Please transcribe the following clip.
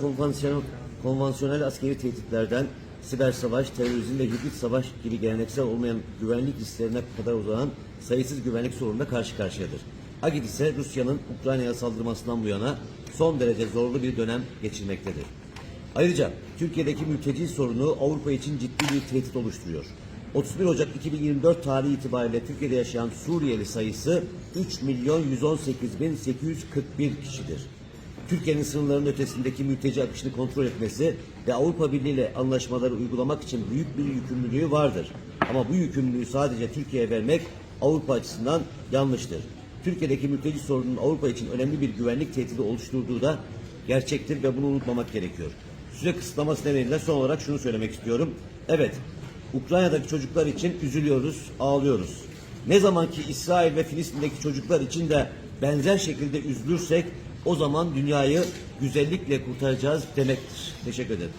konvansiyonel, konvansiyonel askeri tehditlerden siber savaş, terörizm ve hibrit savaş gibi geleneksel olmayan güvenlik risklerine kadar uzanan sayısız güvenlik sorunla karşı karşıyadır. AGİD ise Rusya'nın Ukrayna'ya saldırmasından bu yana son derece zorlu bir dönem geçirmektedir. Ayrıca Türkiye'deki mülteci sorunu Avrupa için ciddi bir tehdit oluşturuyor. 31 Ocak 2024 tarihi itibariyle Türkiye'de yaşayan Suriyeli sayısı 3 milyon 118 bin 841 kişidir. Türkiye'nin sınırlarının ötesindeki mülteci akışını kontrol etmesi ve Avrupa Birliği ile anlaşmaları uygulamak için büyük bir yükümlülüğü vardır. Ama bu yükümlülüğü sadece Türkiye'ye vermek Avrupa açısından yanlıştır. Türkiye'deki mülteci sorununun Avrupa için önemli bir güvenlik tehdidi oluşturduğu da gerçektir ve bunu unutmamak gerekiyor. Süre kısıtlaması nedeniyle son olarak şunu söylemek istiyorum. Evet, Ukrayna'daki çocuklar için üzülüyoruz, ağlıyoruz. Ne zaman ki İsrail ve Filistin'deki çocuklar için de benzer şekilde üzülürsek o zaman dünyayı güzellikle kurtaracağız demektir. Teşekkür ederim.